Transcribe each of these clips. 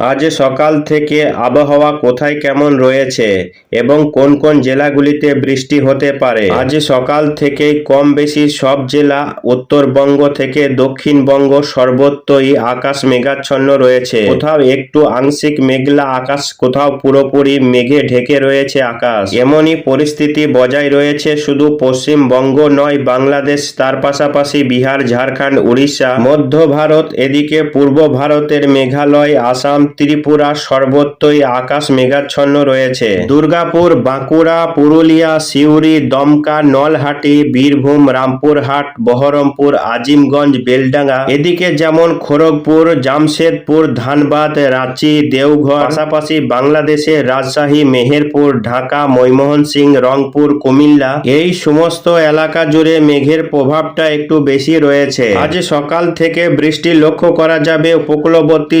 আজ সকাল থেকে আবহাওয়া কোথায় কেমন রয়েছে এবং কোন কোন জেলাগুলিতে বৃষ্টি হতে পারে? আজ সকাল থেকেই কম বেশি সব জেলা উত্তরবঙ্গ থেকে দক্ষিণবঙ্গ সর্বত্রই আকাশ মেঘাচ্ছন্ন রয়েছে। কোথাও একটু আংশিক মেঘলা আকাশ, কোথাও পুরোপুরি মেঘে ঢেকে রয়েছে আকাশ। এমনই পরিস্থিতি বজায় রয়েছে শুধু পশ্চিমবঙ্গ নয়, বাংলাদেশ, তার পাশাপাশি বিহার, ঝাড়খণ্ড, উড়িষ্যা, মধ্য ভারত, এদিকে পূর্ব ভারতের মেঘালয় আসাম, ত্রিপুরা, সর্বত্রই আকাশ মেঘাচ্ছন্ন রয়েছে। দুর্গাপুর, বাঁকুড়া, পুরুলিয়া, সিউড়ি, দমকা, নলহাটি, বীরভূম, রামপুরহাট, বহরমপুর, আজিমগঞ্জ, বেলডাঙ্গা। এদিকে যেমন খড়গপুর, জামশেদপুর, ধানবাদ, রাঁচি, দেওঘর। পাশাপাশি বাংলাদেশের রাজশাহী, মেহেরপুর, ঢাকা ময়মোহন সিং রংপুর, কুমিল্লা। এই সমস্ত এলাকা জুড়ে মেঘের প্রভাবটা একটু বেশি রয়েছে। আজ সকাল থেকে বৃষ্টি লক্ষ্য করা যাবে উপকূলবর্তী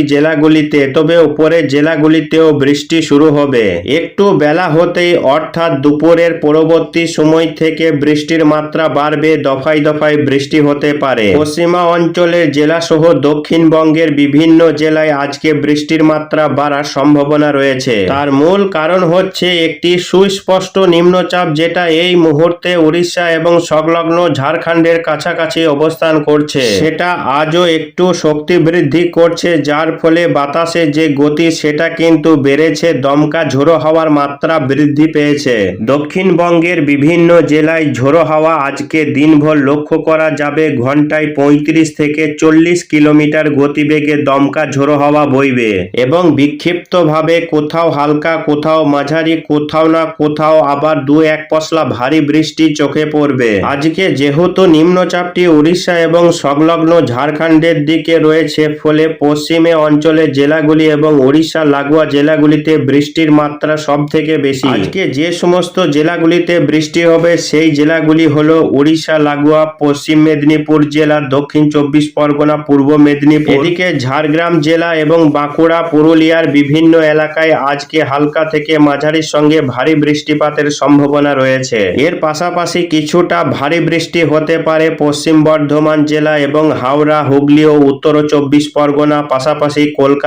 জেলাগুলিতে তবে উপরের জেলাগুলিতেও বৃষ্টি শুরু হবে। একটু বেলা হতেই, অর্থাৎ দুপুরের পরবর্তী সময় থেকে বৃষ্টির মাত্রা বাড়বে, দফায় দফায় বৃষ্টি হতে পারে। পশ্চিমা অঞ্চলের জেলাসহ দক্ষিণবঙ্গের বিভিন্ন জেলায় আজকে বৃষ্টির মাত্রা বাড়ার সম্ভাবনা রয়েছে। তার মূল কারণ হচ্ছে একটি সুস্পষ্ট নিম্নচাপ, যেটা এই মুহূর্তে উড়িষ্যা এবং সংলগ্ন ঝাড়খণ্ডের কাছাকাছি অবস্থান করছে। সেটা আজও একটু শক্তি বৃদ্ধি করছে, যার ফলে বাতাসে যে গতি, সেটা কিন্তু বেড়েছে। দমকা ঝোড়ো হাওয়ার মাত্রা বৃদ্ধি পেয়েছে। দক্ষিণবঙ্গের বিভিন্ন জেলায় ঝোড়ো হাওয়া আজকে দিনভর লক্ষ্য করা যাবে। ঘন্টায় পঁয়ত্রিশ থেকে চল্লিশ কিলোমিটার গতিবেগে দমকা ঝোড়ো হাওয়া বইবে এবং বিক্ষিপ্তভাবে কোথাও হালকা, কোথাও মাঝারি, কোথাও না কোথাও আবার দু এক পশলা ভারী বৃষ্টি চোখে পড়বে। আজকে যেহেতু নিম্নচাপটি উড়িষ্যা এবং সংলগ্ন ঝাড়খণ্ডের দিকে রয়েছে, ফলে পশ্চিমে অঞ্চলের জেলাগুলি এবং উড়িষ্যা লাগোয়া জেলাগুলিতে বৃষ্টির মাত্রা সব থেকে বেশি। আজকে যে সমস্ত জেলাগুলিতে বৃষ্টি হবে সেই জেলাগুলি হল উড়িষ্যা লাগোয়া পশ্চিম মেদিনীপুর জেলা দক্ষিণ চব্বিশ পরগনা পূর্ব মেদিনীপুর। এদিকে ঝাড়গ্রাম জেলা এবং বাঁকুড়া পুরুলিয়ার বিভিন্ন এলাকায় আজকে হালকা থেকে মাঝারির সঙ্গে ভারী বৃষ্টিপাতের সম্ভাবনা রয়েছে। এর পাশাপাশি কিছুটা ভারী বৃষ্টি হতে পারে পশ্চিম বর্ধমান জেলা এবং হাওড়া হুগলি ও উত্তর চব্বিশ পরগনা পাশাপাশি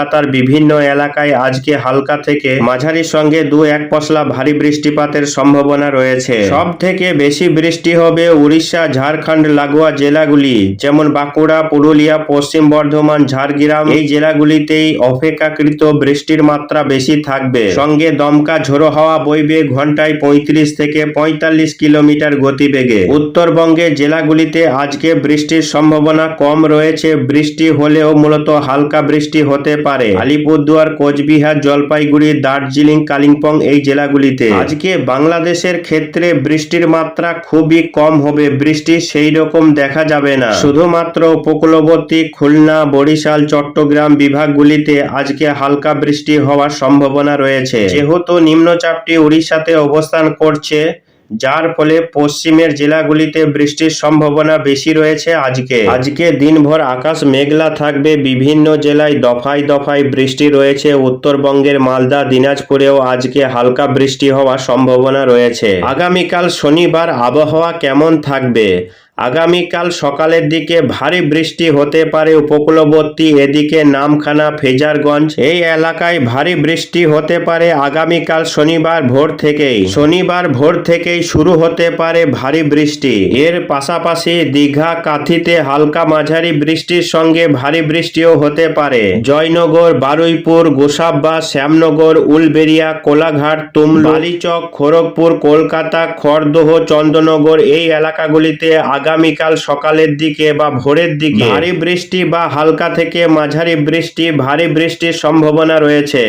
কলকাতার বিভিন্ন এলাকায় আজকে হালকা থেকে মাঝারির সঙ্গে দু এক পশলা ভারী বৃষ্টিপাতের সম্ভাবনা রয়েছে। সব থেকে বেশি বৃষ্টি হবে উড়িষ্যা, ঝাড়খণ্ড, লাগোয়া জেলাগুলি, যেমন বাঁকুড়া, পুরুলিয়া, পশ্চিম বর্ধমান, ঝাড়গ্রাম। এই জেলাগুলিতেই অপেক্ষাকৃত বৃষ্টির মাত্রা বেশি থাকবে। সঙ্গে দমকা ঝোড়ো হাওয়া বইবে ঘন্টায় পঁয়ত্রিশ থেকে পঁয়তাল্লিশ কিলোমিটার গতিবেগে। উত্তরবঙ্গের জেলাগুলিতে আজকে বৃষ্টির সম্ভাবনা কম রয়েছে। বৃষ্টি হলেও মূলত হালকা বৃষ্টি হতে পারে। আলিপুরদুয়ার কোচবিহার জলপাইগুড়ি দার্জিলিং কালিম্পং এই জেলাগুলিতে। আজকে বাংলাদেশের ক্ষেত্রে বৃষ্টির মাত্রা খুবই কম হবে। বৃষ্টি সেই রকম দেখা যাবে না। শুধুমাত্র উপকূলবর্তী খুলনা বরিশাল চট্টগ্রাম বিভাগগুলিতে আজকে হালকা বৃষ্টি হওয়ার সম্ভাবনা রয়েছে। যেহেতু নিম্নচাপটি উড়িষ্যাতে অবস্থান করছে যার ফলে পশ্চিমের জেলাগুলিতে বৃষ্টির সম্ভাবনা বেশি রয়েছে আজকে। আজকে দিনভর আকাশ মেঘলা থাকবে, বিভিন্ন জেলায় দফায় দফায় বৃষ্টি রয়েছে। উত্তরবঙ্গের মালদা, দিনাজপুরেও আজকে হালকা বৃষ্টি হওয়ার সম্ভাবনা রয়েছে। আগামীকাল শনিবার আবহাওয়া কেমন থাকবে? আগামীকাল সকালের দিকে ভারী বৃষ্টি হতে পারে উপকূলবর্তী, এদিকে নামখানা ফেজারগঞ্জ। এই এলাকায় ভারী বৃষ্টি হতে পারে আগামীকাল শনিবার ভোর থেকেই। শনিবার ভোর থেকেই শুরু হতে পারে ভারী বৃষ্টি। এর পাশাপাশি দীঘা কাথিতে হালকা মাঝারি বৃষ্টির সঙ্গে ভারী বৃষ্টিও হতে পারে। জয়নগর, বারুইপুর, গোসাবা, শ্যামনগর উলবেরিয়া কোলাঘাট, তুমলু, বালিচক, খড়গপুর, কলকাতা, খড়দহ চন্দ্রনগর এই এলাকাগুলিতে আগামীকাল সকালের দিকে বা ভোরের দিকে ভারী বৃষ্টি বা হালকা থেকে মাঝারি বৃষ্টি, ভারী বৃষ্টির সম্ভাবনা রয়েছে।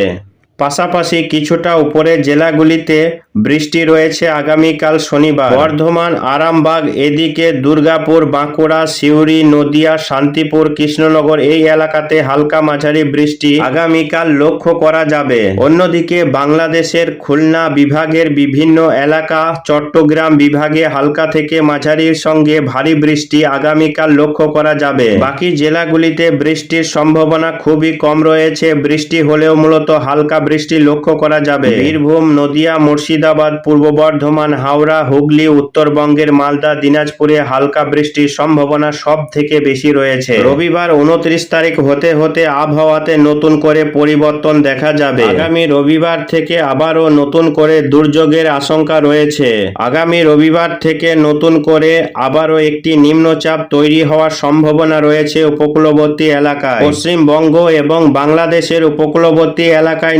পাশাপাশি কিছুটা উপরের জেলাগুলিতে বৃষ্টি রয়েছে আগামীকাল শনিবার। বর্ধমান, আরামবাগ, এদিকে দুর্গাপুর, বাঁকুড়া, সিউড়ি, নদিয়া, শান্তিপুর, কৃষ্ণনগর এই এলাকাতে হালকা মাঝারি বৃষ্টি আগামীকাল লক্ষ্য করা যাবে। অন্যদিকে বাংলাদেশের খুলনা বিভাগের বিভিন্ন এলাকা চট্টগ্রাম বিভাগে হালকা থেকে মাঝারির সঙ্গে ভারী বৃষ্টি আগামীকাল লক্ষ্য করা যাবে। বাকি জেলাগুলিতে বৃষ্টির সম্ভাবনা খুবই কম রয়েছে। বৃষ্টি হলেও মূলত হালকা বৃষ্টি লক্ষ্য করা যাবে। বীরভূম, নদিয়া, মুর্শিদাবাদ, পূর্ব বর্ধমান, হাওড়া, হুগলি, উত্তরবঙ্গের মালদা, দিনাজপুরে হালকা বৃষ্টির সম্ভাবনা সব থেকে বেশি রয়েছে। রবিবার উনত্রিশ তারিখ হতে হতে আবহাওয়াতে নতুন করে পরিবর্তন দেখা যাবে। আগামী রবিবার থেকে আবারও নতুন করে দুর্যোগের আশঙ্কা রয়েছে। আগামী রবিবার থেকে নতুন করে আবারও একটি নিম্নচাপ তৈরি হওয়ার সম্ভাবনা রয়েছে উপকূলবর্তী এলাকায়। পশ্চিমবঙ্গ এবং বাংলাদেশের উপকূলবর্তী এলাকায়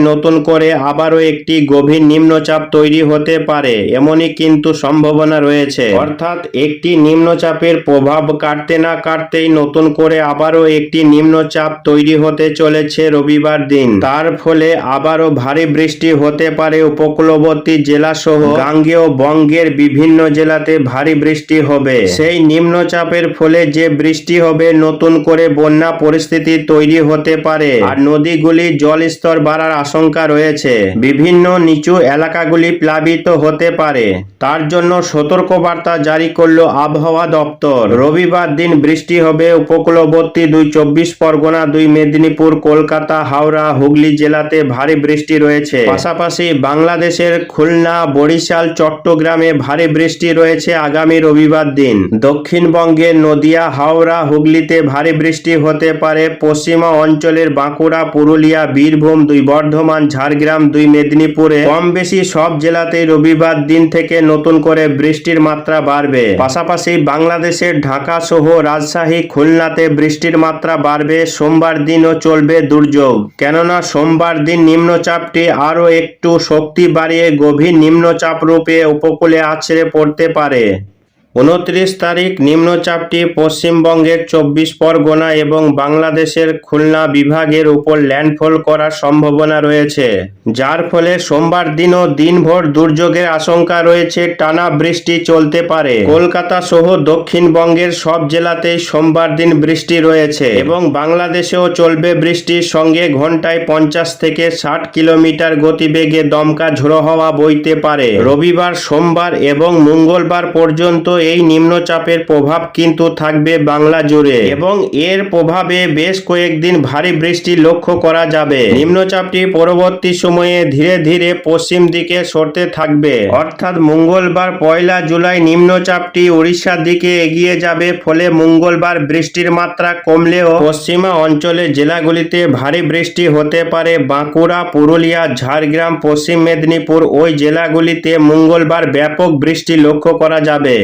করে আবারও একটি গভীর নিম্নচাপ তৈরি হতে পারে, এমনই কিন্তু সম্ভাবনা রয়েছে। অর্থাৎ একটি নিম্নচাপের প্রভাব কাটতে না কাটতেই নতুন করে আবারও একটি নিম্নচাপ তৈরি হতে চলেছে রবিবার দিন। তার ফলে আবারও ভারী বৃষ্টি হতে পারে উপকূলবর্তী জেলা সহ গাঙ্গেয় বঙ্গের বিভিন্ন জেলাতে ভারী বৃষ্টি হবে। সেই নিম্নচাপের ফলে যে বৃষ্টি হবে, নতুন করে বন্যা পরিস্থিতি তৈরি হতে পারে। আর নদীগুলির জল স্তর বাড়ার আশঙ্কা রয়েছে। বিভিন্ন নিচু এলাকাগুলি প্লাবিত হতে পারে। তার জন্য সতর্কবার্তা জারি করল আবহাওয়া দপ্তর। রবিবার দিন বৃষ্টি হবে উপকূলবর্তী দুই চব্বিশ পরগনা, দুই মেদিনীপুর, কলকাতা, হাওড়া, হুগলি জেলাতে ভারী বৃষ্টি রয়েছে। পাশাপাশি বাংলাদেশের খুলনা, বরিশাল, চট্টগ্রামে ভারী বৃষ্টি রয়েছে আগামী রবিবার দিন। দক্ষিণবঙ্গের নদিয়া, হাওড়া, হুগলিতে ভারী বৃষ্টি হতে পারে। পশ্চিমা অঞ্চলের বাঁকুড়া, পুরুলিয়া, বীরভূম, দুই বর্ধমান ঝাড়গ্রাম, দুই মেদিনীপুরে। কম বেশি সব জেলাতেই রবিবার দিন থেকে নতুন করে বৃষ্টির মাত্রা বাড়বে। পাশাপাশি বাংলাদেশের ঢাকা সহ রাজশাহী, খুলনাতে বৃষ্টির মাত্রা বাড়বে। সোমবার দিনও চলবে দুর্যোগ। কেননা, সোমবার দিন নিম্নচাপটি আরও একটু শক্তি বাড়িয়ে গভীর নিম্নচাপ রূপে উপকূলে আছড়ে পড়তে পারে। উনত্রিশ তারিখ নিম্নচাপটি পশ্চিমবঙ্গের চব্বিশ পরগনা এবং বাংলাদেশের খুলনা বিভাগের উপর ল্যান্ডফল করার সম্ভাবনা রয়েছে। যার ফলে সোমবার দিনও দিনভর দুর্যোগের আশঙ্কা রয়েছে, টানা বৃষ্টি চলতে পারে। কলকাতা সহ দক্ষিণবঙ্গের সব জেলাতেই সোমবার দিন বৃষ্টি রয়েছে এবং বাংলাদেশেও চলবে বৃষ্টির সঙ্গে ঘন্টায় পঞ্চাশ থেকে ষাট কিলোমিটার গতিবেগে দমকা ঝোড়ো হওয়া বইতে পারে। রবিবার, সোমবার এবং মঙ্গলবার পর্যন্ত এই নিম্নচাপের প্রভাব কিন্তু থাকবে বাংলা জুড়ে। এবং এর প্রভাবে বেশ কয়েকদিন ভারী বৃষ্টি লক্ষ্য করা যাবে। নিম্নচাপটি পরবর্তী সময়ে ধীরে ধীরে পশ্চিম দিকে সরতে থাকবে। অর্থাৎ মঙ্গলবার পয়লা জুলাই নিম্নচাপটি উড়িষ্যার দিকে এগিয়ে যাবে, ফলে মঙ্গলবার বৃষ্টির মাত্রা কমলেও পশ্চিমা অঞ্চলের জেলাগুলিতে ভারী বৃষ্টি হতে পারে। বাঁকুড়া, পুরুলিয়া, ঝাড়গ্রাম, পশ্চিম মেদিনীপুর ওই জেলাগুলিতে মঙ্গলবার ব্যাপক বৃষ্টি লক্ষ্য করা যাবে।